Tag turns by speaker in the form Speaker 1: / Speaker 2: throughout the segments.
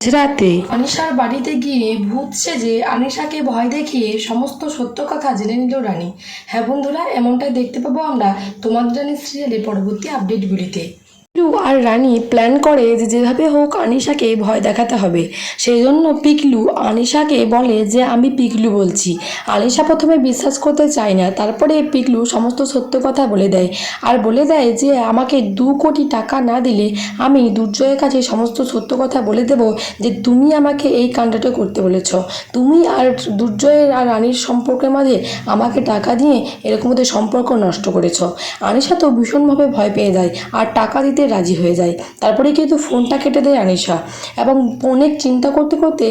Speaker 1: রাতে আনিশার বাড়িতে গিয়ে ভূত সেজে আনিশাকে ভয় দেখিয়ে সমস্ত সত্য কথা জেনে নিল রানী। হ্যাঁ বন্ধুরা, এমনটাই দেখতে পাবো আমরা তোমাদের রানী সিরিয়ালের পরবর্তী আপডেটগুলিতে পিকলু আর রানী প্ল্যান করে যে যেভাবে হোক আনিশাকে ভয় দেখাতে হবে। সেই জন্য পিকলু আনিশাকে বলে যে, আমি পিকলু বলছি। আনিশা প্রথমে বিশ্বাস করতে চায় না। তারপরে পিকলু সমস্ত সত্য কথা বলে দেয় আর বলে দেয় যে, আমাকে দু কোটি টাকা না দিলে আমি দুর্জয়ের কাছে সমস্ত সত্য কথা বলে দেব যে, তুমি আমাকে এই কাণ্ডটা করতে বলেছ। তুমি আর দুর্জয়ের আর রানীর সম্পর্কের মাঝে আমাকে টাকা দিয়ে এরকম সম্পর্ক নষ্ট করেছ। আনিশা তো ভীষণভাবে ভয় পেয়ে যায়। আর টাকা দিতে রাজি হয়ে যায়। তারপরে কিন্তু ফোনটা কেটে দেয় আনিশা এবং অনেক চিন্তা করতে করতে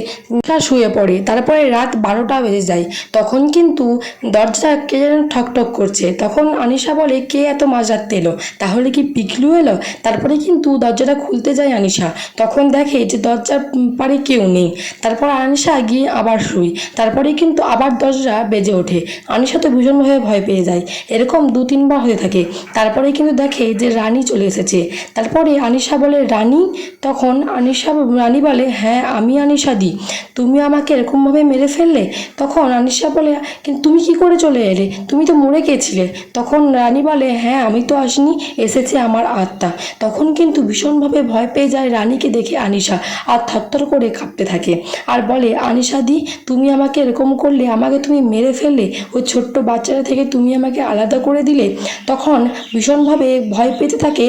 Speaker 1: শুয়ে পড়ে। তারপরে রাত বারোটা বেজে যায়। তখন কিন্তু দরজা কে যেন ঠকঠক করছে। তখন আনিশা বলে, কে এত মাঝরাতে এলো? তাহলে কি পিকলু এলো? তারপরে কিন্তু দরজাটা খুলতে যায় আনিশা। তখন দেখে যে দরজার পারে কেউ নেই। তারপর আনিশা গিয়ে আবার শুই। তারপরে কিন্তু আবার দরজা বেজে ওঠে। আনিশা তো ভীষণভাবে ভয় পেয়ে যায়। এরকম দু তিনবার হয়ে থাকে। তারপরে কিন্তু দেখে যে রানী চলে এসেছে। তারপরে আনিশা বলে, রানী? তখন আনিশা, রানী বলে হ্যাঁ আমি আনিশা দি। তুমি আমাকে এরকমভাবে মেরে ফেললে? তখন আনিশা বলে, কিন্তু তুমি কি করে চলে এলে? তুমি তো মরে গেছিলে। তখন রানী বলে হ্যাঁ আমি তো আসিনি, এসেছে আমার আত্মা। তখন কিন্তু ভীষণভাবে ভয় পেয়ে যায় রানীকে দেখে আনিশা, আর থরথর করে কাঁপতে থাকে। আর বলে, আনিশা দি, তুমি আমাকে এরকম করলে, আমাকে তুমি মেরে ফেললে? ওই ছোট্ট বাচ্চাটা থেকে তুমি আমাকে আলাদা করে দিলে? তখন ভীষণভাবে ভয় পেতে থাকে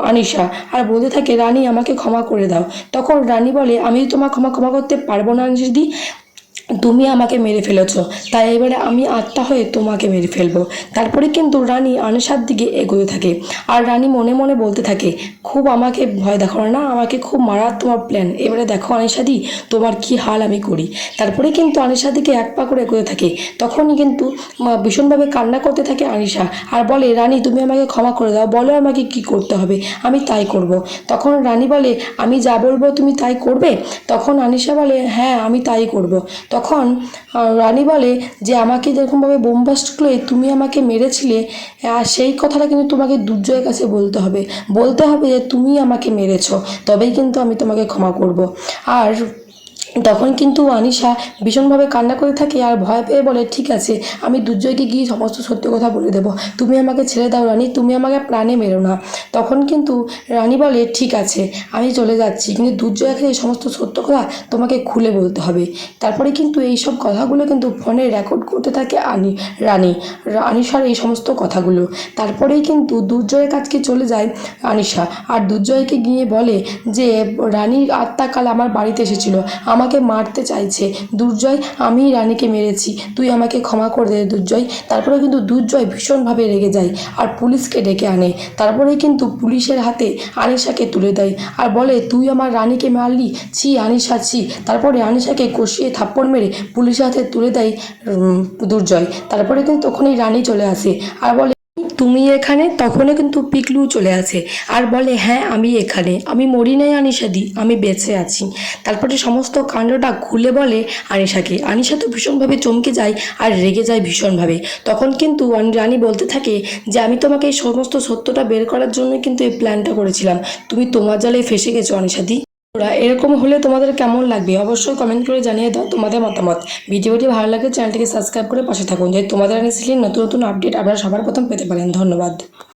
Speaker 1: আনিশা, আর বলতে থাকে, রানী, আমাকে ক্ষমা করে দাও। তখন রানী বলে, আমি তোমার ক্ষমা ক্ষমা করতে পারব না দিদি তুমি আমাকে মেরে ফেলেছ। তাই এবারে আমি আত্মা হয়ে তোমাকে মেরে ফেলব। তারপরে কিন্তু রানী আনিশার দিকে এগোতে থাকে। আর রানী মনে মনে বলতে থাকে, খুব আমাকে ভয় দেখো না, আমাকে খুব মারার তোমার প্ল্যান এবারে দেখো আনিশাদি তোমার কি হাল আমি করি? তারপরে কিন্তু আনিশার দিকে এক পা করে এগোতে থাকে। তখনই কিন্তু ভীষণভাবে কান্না করতে থাকে আনিশা। আর বলে, রানী, তুমি আমাকে ক্ষমা করে দাও। বলো আমাকে কি করতে হবে? আমি তাই করব। তখন রানী বলে, আমি যা বলব তুমি তাই করবে? তখন আনিশা বলে হ্যাঁ আমি তাই করব। তখন রানী বলে যে, আমাকে যেরকমভাবে বোমবাস্ট করে তুমি আমাকে মেরেছিলে আর সেই কথাটা কিন্তু তোমাকে দুর্জয়ের কাছে বলতে হবে। বলতে হবে যে, তুমি আমাকে মেরেছ, তবেই কিন্তু আমি তোমাকে ক্ষমা করব। আর তখন কিন্তু আনিশা ভীষণভাবে কান্না করে থাকে আর ভয় পেয়ে বলে, ঠিক আছে, আমি দুর্জয়কে গিয়ে সমস্ত সত্য কথা বলে দেবো। তুমি আমাকে ছেড়ে দাও রানী, তুমি আমাকে প্রাণে মেরো না। তখন কিন্তু রানী বলে, ঠিক আছে, আমি চলে যাচ্ছি, কিন্তু দুর্জয়কে এই সমস্ত সত্য কথা তোমাকে খুলে বলতে হবে। তারপরে কিন্তু এই সব কথাগুলো কিন্তু ফোনে রেকর্ড করতে থাকে আনি, রানী আনিশার এই সমস্ত কথাগুলো। তারপরেই কিন্তু দুর্জয়ের কাছকে চলে যায় আনিশা। আর দুর্জয়কে গিয়ে বলে যে, রানীর আত্মা কাল আমার বাড়িতে এসেছিল। আমাকে মারতে চাইছে। দুর্জয় আমি রানীকে মেরেছি। তুই আমাকে ক্ষমা করে দে দুর্জয়। তারপরে কিন্তু দুর্জয় ভীষণভাবে রেগে যায় আর পুলিশকে ডেকে আনে। তারপরে কিন্তু পুলিশের হাতে আনিশাকে তুলে দেয় আর বলে, তুই আমার রানীকে মারলি? ছি, আনিশা, ছি। তারপরে আনিশাকে কষিয়ে থাপ্পড় মেরে পুলিশের হাতে তুলে দেয় দুর্জয়। তারপরে কিন্তু তখনই রানী চলে আসে আর বলে তুমি এখানে? তখনও কিন্তু পিকলু চলে আসে আর বলে হ্যাঁ আমি এখানে। আমি মরি নাই আনিশাদি আমি বেঁচে আছি। তারপরে সমস্ত কাণ্ডটা খুলে বলে আনিশাকে। আনিশা তো ভীষণভাবে চমকে যায় আর রেগে যায় ভীষণভাবে। তখন কিন্তু রানী বলতে থাকে যে, আমি তোমাকে এই সমস্ত সত্যটা বের করার জন্য কিন্তু এই প্ল্যানটা করেছিলাম। তুমি তোমার জালে ফেসে গেছো আনিশাদি বন্ধুরা, এরকম হলে তোমাদের কেমন লাগবে? অবশ্যই কমেন্ট করে জানিয়ে দাও তোমাদের মতামত। ভিডিওটি ভালো লাগে চ্যানেলটিকে সাবস্ক্রাইব করে পাশে থাকুন। যে তোমাদের আনি নতুন নতুন আপডেট আপনারা সবার প্রথম পেতে পারেন। ধন্যবাদ।